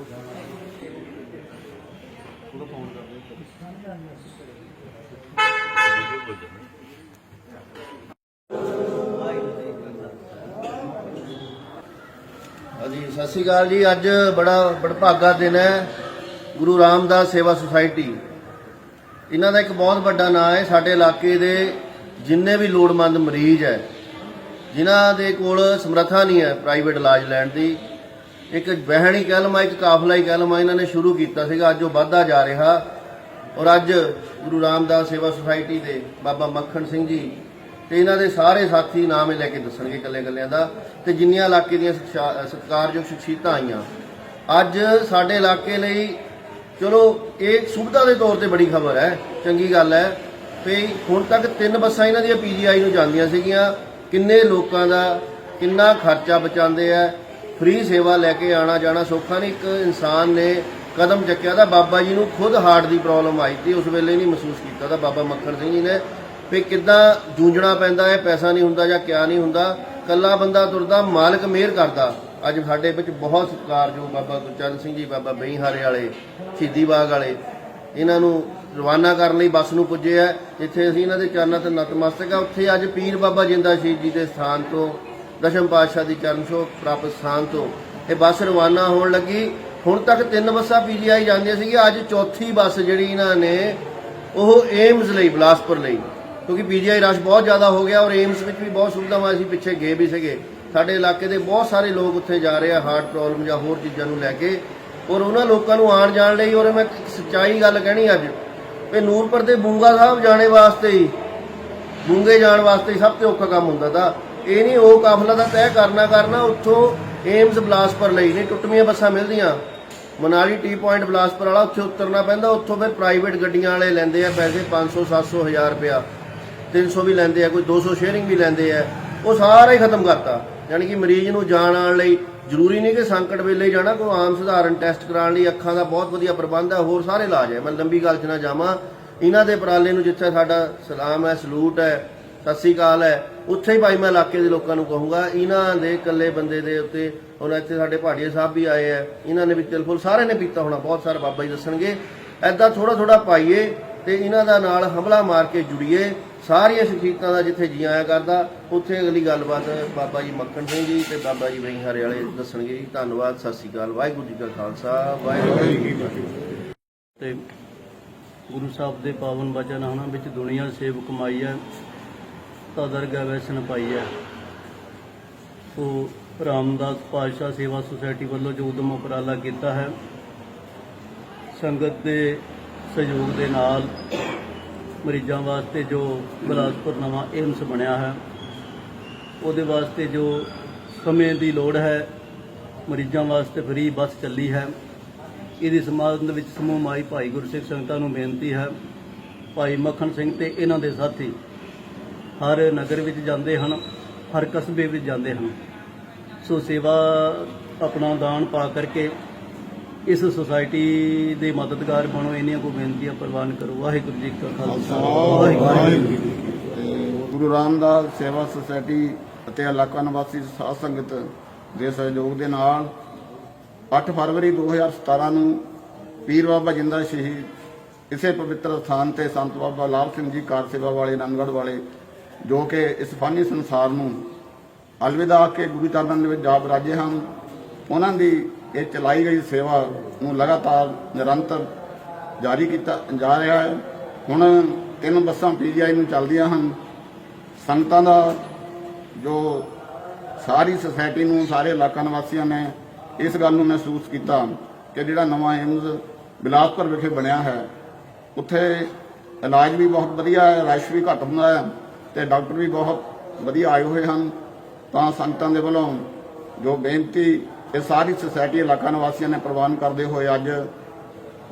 ਹਾਂਜੀ, ਸਤਿ ਸ਼੍ਰੀ ਅਕਾਲ ਜੀ। ਅੱਜ ਬੜਾ ਬੜਭਾਗਾ ਦਿਨ ਹੈ। ਗੁਰੂ ਰਾਮਦਾਸ ਸੇਵਾ ਸੁਸਾਇਟੀ। ਇਹਨਾਂ ਦਾ ਇੱਕ ਬਹੁਤ ਵੱਡਾ ਨਾਮ ਹੈ। ਸਾਡੇ ਇਲਾਕੇ ਦੇ ਜਿੰਨੇ ਵੀ ਲੋੜਵੰਦ ਮਰੀਜ਼ ਹੈ, ਜਿਨ੍ਹਾਂ ਦੇ ਕੋਲ ਸਮਰੱਥਾ ਨਹੀਂ ਹੈ ਪ੍ਰਾਈਵੇਟ ਇਲਾਜ ਲੈਣ ਦੀ ਇੱਕ ਬਹਿਣੀ ਕਲਮਾ ਇੱਕ ਕਾਫਲਾ ਹੀ ਕਲਮਾ ਇਹਨਾਂ ਨੇ ਸ਼ੁਰੂ ਕੀਤਾ ਸੀਗਾ, ਅੱਜ ਉਹ ਵੱਧਦਾ ਜਾ ਰਿਹਾ। ਔਰ ਅੱਜ ਗੁਰੂ ਰਾਮਦਾਸ ਸੇਵਾ ਸੁਸਾਇਟੀ ਦੇ ਬਾਬਾ ਮੱਖਣ ਸਿੰਘ ਜੀ ਤੇ ਇਹਨਾਂ ਦੇ ਸਾਰੇ ਸਾਥੀ ਨਾਮ ਇਹ ਲੈ ਕੇ ਦੱਸਣਗੇ ਇਕੱਲੇ ਇਕੱਲਿਆਂ ਦਾ, ਤੇ ਜਿੰਨੀਆਂ ਇਲਾਕੇ ਦੀਆਂ ਸਤਿਕਾਰ- ਸਤਿਕਾਰਯੋਗ ਸ਼ਖਸੀਅਤਾਂ ਆਈਆਂ। ਅੱਜ ਸਾਡੇ ਇਲਾਕੇ ਲਈ, ਚਲੋ, ਇਹ ਸੁਵਿਧਾ ਦੇ ਤੌਰ ਤੇ ਬੜੀ ਖਬਰ ਹੈ, ਚੰਗੀ ਗੱਲ ਹੈ, ਵੀ ਹੁਣ ਤੱਕ ਤਿੰਨ ਬੱਸਾਂ ਇਹਨਾਂ ਦੀਆਂ ਪੀਜੀਆਈ ਨੂੰ ਜਾਂਦੀਆਂ ਸੀਗੀਆਂ, ਕਿੰਨੇ ਲੋਕਾਂ ਦਾ ਕਿੰਨਾ ਖਰਚਾ ਬਚਾਉਂਦੇ ਆ ਫ੍ਰੀ ਸੇਵਾ ਲੈ ਕੇ ਆਣਾ ਜਾਣਾ ਸੌਖਾ ਨਹੀਂ। ਇੱਕ ਇਨਸਾਨ ਨੇ ਕਦਮ ਚੱਕਿਆ ਤਾਂ ਬਾਬਾ ਜੀ ਨੂੰ ਖੁਦ ਹਾਰਟ ਦੀ ਪ੍ਰੋਬਲਮ ਆਈ ਸੀ। ਉਸ ਵੇਲੇ ਨਹੀਂ ਮਹਿਸੂਸ ਕੀਤਾ ਤਾਂ ਬਾਬਾ ਮੱਖਣ ਸਿੰਘ ਜੀ ਨੇ ਵੀ ਕਿੱਦਾਂ ਜੂਝਣਾ ਪੈਂਦਾ ਹੈ, ਪੈਸਾ ਨਹੀਂ ਹੁੰਦਾ ਜਾਂ ਕਿਆ ਨਹੀਂ ਹੁੰਦਾ। ਕੱਲਾ ਬੰਦਾ ਤੁਰਦਾ, ਮਾਲਕ ਮਿਹਰ ਕਰਦਾ। ਅੱਜ ਸਾਡੇ ਵਿੱਚ ਬਹੁਤ ਸਤਿਕਾਰਯੋਗ ਬਾਬਾ ਗੁਰਚਰਨ ਸਿੰਘ ਜੀ, ਬਾਬਾ ਬਈਹਾਰੇ ਵਾਲੇ, ਸ਼ਹੀਦੀ ਬਾਗ ਵਾਲੇ। ਇਹਨਾਂ ਨੂੰ ਰਵਾਨਾ ਕਰਨ ਲਈ ਬੱਸ ਨੂੰ ਪੁੱਜੇ ਆ। ਜਿੱਥੇ ਅਸੀਂ ਇਹਨਾਂ ਦੇ ਚਰਨਾਂ ਤੇ ਨਤਮਸਤਕ ਆ, ਉੱਥੇ ਅੱਜ ਪੀਰ ਬਾਬਾ ਜਿੰਦਾ ਸ਼ਹੀਦ ਜੀ ਦੇ ਸਥਾਨ ਤੋਂ ਦਸ਼ਮ ਪਾਤਸ਼ਾਹ ਦੀ ਚਰਨ ਛੋਹ ਪ੍ਰਾਪਤ ਸਥਾਨ ਤੋਂ। ਇਹ ਬੱਸ ਰਵਾਨਾ ਹੋਣ ਲੱਗੀ। ਹੁਣ ਤੱਕ ਤਿੰਨ ਬੱਸਾਂ ਪੀਜੀਆਈ ਜਾਂਦੀਆਂ ਸੀਗੀਆਂ। ਅੱਜ ਚੌਥੀ ਬੱਸ ਜਿਹੜੀ ਇਹਨਾਂ ਨੇ, ਉਹ ਏਮਜ਼ ਲਈ, ਬਿਲਾਸਪੁਰ ਲਈ। ਕਿਉਂਕਿ ਪੀਜੀਆਈ ਰਸ਼ ਬਹੁਤ ਜ਼ਿਆਦਾ ਹੋ ਗਿਆ ਔਰ ਏਮਸ ਵਿੱਚ ਵੀ ਬਹੁਤ ਸੁਵਿਧਾਵਾਂ ਅਸੀਂ ਪਿੱਛੇ ਗਏ ਵੀ ਸੀਗੇ। ਸਾਡੇ ਇਲਾਕੇ ਦੇ ਬਹੁਤ ਸਾਰੇ ਲੋਕ ਉੱਥੇ ਜਾ ਰਹੇ ਆ, ਹਾਰਟ ਪ੍ਰੋਬਲਮ ਜਾਂ ਹੋਰ ਚੀਜ਼ਾਂ ਨੂੰ ਲੈ ਕੇ। ਔਰ ਉਹਨਾਂ ਲੋਕਾਂ ਨੂੰ ਆਉਣ ਜਾਣ ਲਈ, ਔਰ ਮੈਂ ਇੱਕ ਸੱਚਾਈ ਗੱਲ ਕਹਿਣੀ ਅੱਜ ਵੀ ਨੂਰਪੁਰ ਦੇ ਬੂੰਗਾ ਸਾਹਿਬ ਜਾਣੇ ਵਾਸਤੇ ਹੀ, ਬੂੰਗੇ ਜਾਣ ਵਾਸਤੇ ਸਭ ਤੋਂ ਔਖਾ ਕੰਮ ਹੁੰਦਾ ਤਾਂ। ਇਹ ਨਹੀਂ, ਉਹ ਕਾਫਲਾ ਦਾ ਤੈਅ ਕਰਨਾ ਕਰਨਾ ਉੱਥੋਂ ਏਮਸ ਬਲਾਸਪੁਰ ਲਈ ਨਹੀਂ, ਟੁੱਟਵੀਆਂ ਬੱਸਾਂ ਮਿਲਦੀਆਂ। ਮਨਾਲੀ ਟੀ ਪੁਆਇੰਟ ਬਲਾਸਪੁਰ ਵਾਲਾ ਉੱਥੇ ਉਤਰਨਾ ਪੈਂਦਾ, ਉੱਥੋਂ ਫਿਰ ਪ੍ਰਾਈਵੇਟ ਗੱਡੀਆਂ ਵਾਲੇ ਲੈਂਦੇ ਆ ਪੈਸੇ 500 700 1000 ਰੁਪਇਆ। 300 ਵੀ ਲੈਂਦੇ ਆ, ਕੋਈ 200 ਸ਼ੇਅਰਿੰਗ ਵੀ ਲੈਂਦੇ ਆ। ਉਹ ਸਾਰਾ ਹੀ ਖਤਮ ਕਰਤਾ। ਯਾਨੀ ਕਿ ਮਰੀਜ਼ ਨੂੰ ਜਾਣ ਆਉਣ ਲਈ ਜ਼ਰੂਰੀ ਨਹੀਂ ਕਿ ਸੰਕਟ ਵੇਲੇ ਹੀ ਜਾਣਾ, ਕੋਈ ਆਮ ਸਧਾਰਨ ਟੈਸਟ ਕਰਾਉਣ ਲਈ ਅੱਖਾਂ ਦਾ ਬਹੁਤ ਵਧੀਆ ਪ੍ਰਬੰਧ ਹੈ ਹੋਰ ਸਾਰੇ ਇਲਾਜ ਹੈ ਮੈਂ ਲੰਬੀ ਗੱਲ 'ਚ ਨਾ ਜਾਵਾਂ। ਇਹਨਾਂ ਦੇ ਉਪਰਾਲੇ ਨੂੰ ਜਿੱਥੇ ਸਾਡਾ ਸਲਾਮ ਹੈ, ਸਲੂਟ ਹੈ ਸਤਿ ਸ੍ਰੀ ਅਕਾਲ ਹੈ। ਉੱਥੇ ਹੀ ਭਾਈ ਮੈਂ ਇਲਾਕੇ ਦੇ ਲੋਕਾਂ ਨੂੰ ਕਹੂੰਗਾ, ਇਹਨਾਂ ਦੇ ਇਕੱਲੇ ਬੰਦੇ ਦੇ ਉੱਤੇ ਹੁਣ ਇੱਥੇ ਸਾਡੇ ਭਾਟੀਆ ਸਾਹਿਬ ਵੀ ਆਏ ਆ। ਇਹਨਾਂ ਨੇ ਵੀ ਤਿਲ ਫੁੱਲ ਸਾਰਿਆਂ ਨੇ ਪੀਤਾ ਹੋਣਾ, ਬਹੁਤ ਸਾਰੇ ਬਾਬਾ ਜੀ ਦੱਸਣਗੇ। ਐਦਾਂ ਥੋੜਾ ਥੋੜਾ ਪਾਈਏ ਤੇ ਇਹਨਾਂ ਦਾ ਨਾਲ ਹਮਲਾ ਮਾਰ ਕੇ ਜੁੜੀਏ। ਸਾਰੀਆਂ ਸ਼ਖਸੀਅਤਾਂ ਦਾ ਜਿੱਥੇ ਜੀ ਆਇਆ ਕਰਦਾ, ਉੱਥੇ ਅਗਲੀ ਗੱਲਬਾਤ ਬਾਬਾ ਜੀ ਮੱਖਣ ਸਿੰਘ ਜੀ ਤੇ ਬਾਬਾ ਜੀ ਵਈਹਾਰੇ ਵਾਲੇ ਦੱਸਣਗੇ ਜੀ। ਧੰਨਵਾਦ, ਸਤਿ ਸ੍ਰੀ ਅਕਾਲ, ਵਾਹਿਗੁਰੂ ਜੀ ਕਾ ਖਾਲਸਾ, ਵਾਹਿਗੁਰੂ ਜੀ ਕੀ ਫਤਿਹ। ਤੇ ਗੁਰੂ ਸਾਹਿਬ ਦੇ ਪਾਵਨ ਬਚਨ ਉਹਨਾਂ ਵਿੱਚ ਦੁਨੀਆ ਸੇਵ ਕਮਾਈ ਹੈ ਤਾਂ ਦਰਗਾਹ ਵੈਸਨ ਪਾਈ ਹੈ। ਸੋ ਰਾਮਦਾਸ ਪਾਤਸ਼ਾਹ ਸੇਵਾ ਸੁਸਾਇਟੀ ਵੱਲੋਂ ਜੋ ਉਦਮ ਉਪਰਾਲਾ ਕੀਤਾ ਹੈ, ਸੰਗਤ ਦੇ ਸਹਿਯੋਗ ਦੇ ਨਾਲ ਮਰੀਜ਼ਾਂ ਵਾਸਤੇ ਜੋ ਬਿਲਾਸਪੁਰ ਨਵਾਂ ਏਮਸ ਬਣਿਆ ਹੈ, ਉਹਦੇ ਵਾਸਤੇ ਜੋ ਸਮੇਂ ਦੀ ਲੋੜ ਹੈ, ਮਰੀਜ਼ਾਂ ਵਾਸਤੇ ਫਰੀ ਬੱਸ ਚੱਲੀ ਹੈ। ਇਹਦੀ ਸਮਾਗਮ ਵਿੱਚ ਸਮੂਹ ਮਾਈ ਭਾਈ ਗੁਰਸਿੱਖ ਸੰਗਤਾਂ ਨੂੰ ਬੇਨਤੀ ਹੈ, ਭਾਈ ਮੱਖਣ ਸਿੰਘ ਤੇ ਇਹਨਾਂ ਦੇ ਸਾਥੀ ਹਰ ਨਗਰ ਵਿੱਚ ਜਾਂਦੇ ਹਨ ਹਰ ਕਸਬੇ ਵਿੱਚ ਜਾਂਦੇ ਹਨ। ਸੋ ਸੇਵਾ ਆਪਣਾ ਦਾਨ ਪਾ ਕਰਕੇ ਇਸ ਸੁਸਾਇਟੀ ਦੇ ਮਦਦਗਾਰ ਬਣੋ ਇੰਨੀਆਂ ਕੋ ਬੇਨਤੀਆਂ ਪ੍ਰਵਾਨ ਕਰੋ। ਵਾਹਿਗੁਰੂ ਜੀ ਕਾ ਖਾਲਸਾ। ਵਾਹਿਗੁਰੂ ਗੁਰੂ ਰਾਮਦਾਸ ਸੇਵਾ ਸੁਸਾਇਟੀ ਅਤੇ ਇਲਾਕਾ ਨਿਵਾਸੀ ਸਾਧ ਸੰਗਤ ਦੇ ਸਹਿਯੋਗ ਦੇ ਨਾਲ 8 ਫਰਵਰੀ 2017 ਨੂੰ ਪੀਰ ਬਾਬਾ ਜਿੰਦਾ ਸ਼ਹੀਦ ਇਸੇ ਪਵਿੱਤਰ ਸਥਾਨ ਤੇ ਸੰਤ ਬਾਬਾ ਲਾਭ ਸਿੰਘ ਜੀ ਕਾਰ ਸੇਵਾ ਵਾਲੇ ਨੰਦਗੜ੍ਹ ਵਾਲੇ ਜੋ ਕਿ ਇਸ ਫਾਨੀ ਸੰਸਾਰ ਨੂੰ ਅਲਵਿਦਾ ਕੇ ਗੁਰੂ ਚਰਨਾਂ ਦੇ ਵਿੱਚ ਜਾਪ ਰਾਜੇ ਹਨ, ਉਹਨਾਂ ਦੀ ਇਹ ਚਲਾਈ ਗਈ ਸੇਵਾ ਨੂੰ ਲਗਾਤਾਰ ਨਿਰੰਤਰ ਜਾਰੀ ਕੀਤਾ ਜਾ ਰਿਹਾ ਹੈ। ਹੁਣ ਤਿੰਨ ਬੱਸਾਂ ਪੀਜੀਆਈ ਨੂੰ ਚੱਲਦੀਆਂ ਹਨ। ਸੰਗਤਾਂ ਦਾ ਜੋ ਸਾਰੀ ਸੁਸਾਇਟੀ ਨੂੰ, ਸਾਰੇ ਇਲਾਕਾ ਨਿਵਾਸੀਆਂ ਨੇ ਇਸ ਗੱਲ ਨੂੰ ਮਹਿਸੂਸ ਕੀਤਾ ਕਿ ਜਿਹੜਾ ਨਵਾਂ ਏਮਜ਼ ਬਿਲਾਸਪੁਰ ਵਿਖੇ ਬਣਿਆ ਹੈ, ਉੱਥੇ ਇਲਾਜ ਵੀ ਬਹੁਤ ਵਧੀਆ ਹੈ, ਰਸ਼ ਵੀ ਘੱਟ ਹੁੰਦਾ ਹੈ। ਤੇ ਡਾਕਟਰ ਵੀ ਬਹੁਤ ਵਧੀਆ ਆਏ ਹੋਏ ਹਨ। ਤਾਂ ਸੰਗਤਾਂ ਦੇ ਵੱਲੋਂ ਜੋ ਬੇਨਤੀ ਇਹ ਸਾਰੀ ਸੁਸਾਇਟੀ ਇਲਾਕਾ ਨਿਵਾਸੀਆਂ ਨੇ ਪ੍ਰਵਾਨ ਕਰਦੇ ਹੋਏ ਅੱਜ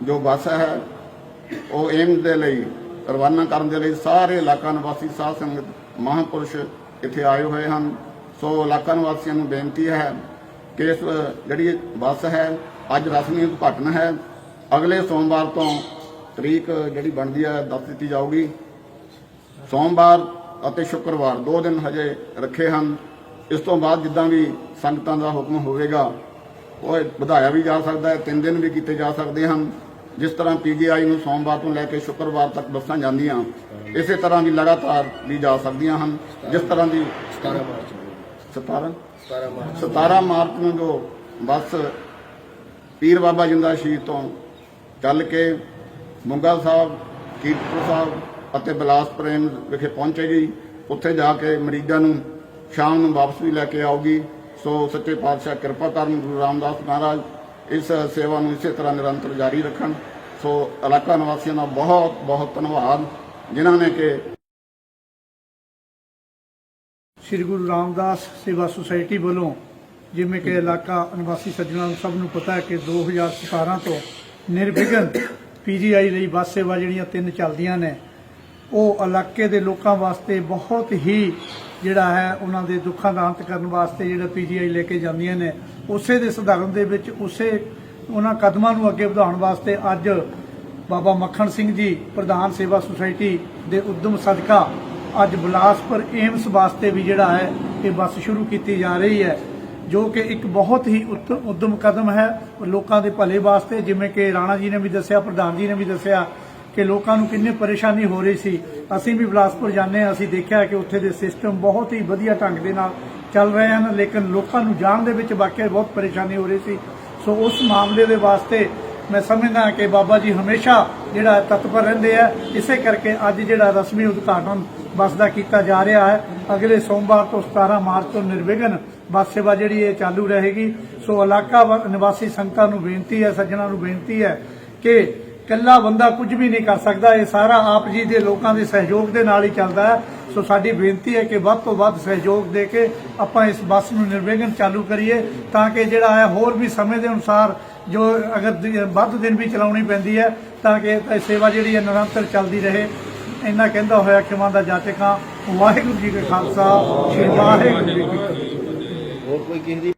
ਜੋ ਬੱਸ ਹੈ, ਉਹ ਏਮ ਦੇ ਲਈ, ਰਵਾਨਾ ਕਰਨ ਦੇ ਲਈ ਸਾਰੇ ਇਲਾਕਾ ਨਿਵਾਸੀ ਸਾਧ ਸੰਗਤ ਮਹਾਂਪੁਰਸ਼ ਇੱਥੇ ਆਏ ਹੋਏ ਹਨ। ਸੋ ਇਲਾਕਾ ਨਿਵਾਸੀਆਂ ਨੂੰ ਬੇਨਤੀ ਹੈ ਕਿ ਇਸ ਜਿਹੜੀ ਬੱਸ ਹੈ, ਅੱਜ ਰਸਮੀ ਉਦਘਾਟਨ ਹੈ। ਅਗਲੇ ਸੋਮਵਾਰ ਤੋਂ ਤਰੀਕ ਜਿਹੜੀ ਬਣਦੀ ਹੈ, ਦੱਸ ਦਿੱਤੀ ਜਾਊਗੀ। ਸੋਮਵਾਰ ਅਤੇ ਸ਼ੁੱਕਰਵਾਰ ਦੋ ਦਿਨ ਹਜੇ ਰੱਖੇ ਹਨ। ਇਸ ਤੋਂ ਬਾਅਦ ਜਿੱਦਾਂ ਵੀ ਸੰਗਤਾਂ ਦਾ ਹੁਕਮ ਹੋਵੇਗਾ ਉਹ ਵਧਾਇਆ ਵੀ ਜਾ ਸਕਦਾ ਹੈ ਤਿੰਨ ਦਿਨ ਵੀ ਕੀਤੇ ਜਾ ਸਕਦੇ ਹਨ। ਜਿਸ ਤਰ੍ਹਾਂ ਪੀਜੀਆਈ ਨੂੰ ਸੋਮਵਾਰ ਤੋਂ ਲੈ ਕੇ ਸ਼ੁੱਕਰਵਾਰ ਤੱਕ ਬੱਸਾਂ ਜਾਂਦੀਆਂ ਇਸੇ ਤਰ੍ਹਾਂ ਵੀ ਲਗਾਤਾਰ ਵੀ ਜਾ ਸਕਦੀਆਂ ਹਨ। ਜਿਸ ਤਰ੍ਹਾਂ ਦੀ 17 ਮਾਰਚ ਨੂੰ। 17 17 ਮਾਰਚ 17 ਮਾਰਚ ਨੂੰ ਜੋ ਬੱਸ ਪੀਰ ਬਾਬਾ ਜਿੰਦਾ ਸ਼ਹੀਦ ਤੋਂ ਚੱਲ ਕੇ ਮੁੰਗਾ ਸਾਹਿਬ ਕੀਰਤਪੁਰ ਸਾਹਿਬ ਅਤੇ ਬਿਲਾਸਪੁਰੇਮ ਵਿਖੇ ਪਹੁੰਚੇਗੀ। ਉੱਥੇ ਜਾ ਕੇ ਮਰੀਜ਼ਾਂ ਨੂੰ ਸ਼ਾਮ ਨੂੰ ਵਾਪਸ ਵੀ ਲੈ ਕੇ ਆਉਗੀ ਸੋ ਸੱਚੇ ਪਾਤਸ਼ਾਹ ਕਿਰਪਾ ਕਰਨ ਗੁਰੂ ਰਾਮਦਾਸ ਮਹਾਰਾਜ ਇਸ ਸੇਵਾ ਨੂੰ ਇਸੇ ਤਰ੍ਹਾਂ ਨਿਰੰਤਰ ਜਾਰੀ ਰੱਖਣ। ਸੋ ਇਲਾਕਾ ਨਿਵਾਸੀਆਂ ਦਾ ਬਹੁਤ ਬਹੁਤ ਧੰਨਵਾਦ, ਜਿਨ੍ਹਾਂ ਨੇ ਕਿ ਸ੍ਰੀ ਗੁਰੂ ਰਾਮਦਾਸ ਸੇਵਾ ਸੁਸਾਇਟੀ ਵੱਲੋਂ ਜਿਵੇਂ ਕਿ ਇਲਾਕਾ ਨਿਵਾਸੀ ਸੱਜਣਾਂ ਨੂੰ ਸਭ ਨੂੰ ਪਤਾ ਹੈ ਕਿ 2017 ਤੋਂ ਨਿਰਵਿਘਨ ਪੀਜੀਆਈ ਲਈ ਬੱਸ ਸੇਵਾ ਜਿਹੜੀਆਂ ਤਿੰਨ ਚੱਲਦੀਆਂ ਨੇ ਉਹ ਇਲਾਕੇ ਦੇ ਲੋਕਾਂ ਵਾਸਤੇ ਬਹੁਤ ਹੀ ਜਿਹੜਾ ਹੈ ਉਹਨਾਂ ਦੇ ਦੁੱਖਾਂ ਦਾ ਅੰਤ ਕਰਨ ਵਾਸਤੇ ਜਿਹੜਾ ਪੀਜੀਆਈ ਲੈ ਕੇ ਜਾਂਦੀਆਂ ਨੇ। ਉਸੇ ਦੇ ਸਧਾਰਨ ਦੇ ਵਿੱਚ ਉਸੇ ਉਹਨਾਂ ਕਦਮਾਂ ਨੂੰ ਅੱਗੇ ਵਧਾਉਣ ਵਾਸਤੇ ਅੱਜ ਬਾਬਾ ਮੱਖਣ ਸਿੰਘ ਜੀ, ਪ੍ਰਧਾਨ ਸੇਵਾ ਸੁਸਾਇਟੀ ਦੇ ਉਦਮ ਸਦਕਾ ਅੱਜ ਬਿਲਾਸਪੁਰ ਏਮਸ ਵਾਸਤੇ ਵੀ ਜਿਹੜਾ ਹੈ ਇਹ ਬੱਸ ਸ਼ੁਰੂ ਕੀਤੀ ਜਾ ਰਹੀ ਹੈ, ਜੋ ਕਿ ਇੱਕ ਬਹੁਤ ਹੀ ਉੱਤ- ਉੱਦਮ ਕਦਮ ਹੈ ਲੋਕਾਂ ਦੇ ਭਲੇ ਵਾਸਤੇ। ਜਿਵੇਂ ਕਿ ਰਾਣਾ ਜੀ ਨੇ ਵੀ ਦੱਸਿਆ, ਪ੍ਰਧਾਨ ਜੀ ਨੇ ਵੀ ਦੱਸਿਆ ਕਿ ਲੋਕਾਂ ਨੂੰ ਕਿੰਨੀ ਪਰੇਸ਼ਾਨੀ ਹੋ ਰਹੀ ਸੀ। ਅਸੀਂ ਵੀ ਬਿਲਾਸਪੁਰ ਜਾਂਦੇ ਹਾਂ, ਅਸੀਂ ਦੇਖਿਆ ਕਿ ਉੱਥੇ ਦੇ ਸਿਸਟਮ ਬਹੁਤ ਹੀ ਵਧੀਆ ਢੰਗ ਦੇ ਨਾਲ ਚੱਲ ਰਹੇ ਹਨ, ਲੇਕਿਨ ਲੋਕਾਂ ਨੂੰ ਜਾਣ ਦੇ ਵਿੱਚ ਵਾਕਿਆ ਬਹੁਤ ਪਰੇਸ਼ਾਨੀ ਹੋ ਰਹੀ ਸੀ। ਸੋ ਉਸ ਮਾਮਲੇ ਦੇ ਵਾਸਤੇ ਮੈਂ ਸਮਝਦਾ ਕਿ ਬਾਬਾ ਜੀ ਹਮੇਸ਼ਾ ਜਿਹੜਾ ਤਤਪਰ ਰਹਿੰਦੇ ਆ। ਇਸੇ ਕਰਕੇ ਅੱਜ ਜਿਹੜਾ ਰਸਮੀ ਉਦਘਾਟਨ ਬੱਸ ਦਾ ਕੀਤਾ ਜਾ ਰਿਹਾ ਹੈ। ਅਗਲੇ ਸੋਮਵਾਰ ਤੋਂ 17 ਮਾਰਚ ਤੋਂ ਨਿਰਵਿਘਨ ਬੱਸ ਸੇਵਾ ਜਿਹੜੀ ਇਹ ਚਾਲੂ ਰਹੇਗੀ। ਸੋ ਇਲਾਕਾ ਨਿਵਾਸੀ ਸੰਗਤਾਂ ਨੂੰ ਬੇਨਤੀ ਹੈ, ਸੱਜਣਾ ਨੂੰ ਬੇਨਤੀ ਹੈ ਕਿ ਇਕੱਲਾ ਬੰਦਾ ਕੁਝ ਵੀ ਨਹੀਂ ਕਰ ਸਕਦਾ। ਇਹ ਸਾਰਾ ਆਪ ਜੀ ਦੇ ਲੋਕਾਂ ਦੇ ਸਹਿਯੋਗ ਦੇ ਨਾਲ ਹੀ ਚੱਲਦਾ ਹੈ। ਸੋ ਸਾਡੀ ਬੇਨਤੀ ਹੈ ਕਿ ਵੱਧ ਤੋਂ ਵੱਧ ਸਹਿਯੋਗ ਦੇ ਕੇ ਆਪਾਂ ਇਸ ਬੱਸ ਨੂੰ ਨਿਰਵਿਘਨ ਚਾਲੂ ਕਰੀਏ ਤਾਂ ਕਿ ਜਿਹੜਾ ਹੈ ਹੋਰ ਵੀ ਸਮੇਂ ਦੇ ਅਨੁਸਾਰ ਜੋ ਅਗਰ ਵੱਧ ਦਿਨ ਵੀ ਚਲਾਉਣੀ ਪੈਂਦੀ ਹੈ ਤਾਂ ਕਿ ਇਹ ਸੇਵਾ ਜਿਹੜੀ ਹੈ ਨਿਰੰਤਰ ਚੱਲਦੀ ਰਹੇ। ਇੰਨਾ ਕਹਿੰਦਾ ਹੋਇਆ ਖਿਮਾ ਦਾ ਜਾਚਕਾਂ ਵਾਹਿਗੁਰੂ ਜੀ ਕਾ ਖਾਲਸਾ। ਵਾਹਿਗੁਰੂ ਜੀ ਕੀ ਫਤਿਹ। ਹੋਰ ਕੋਈ ਕਿਸੇ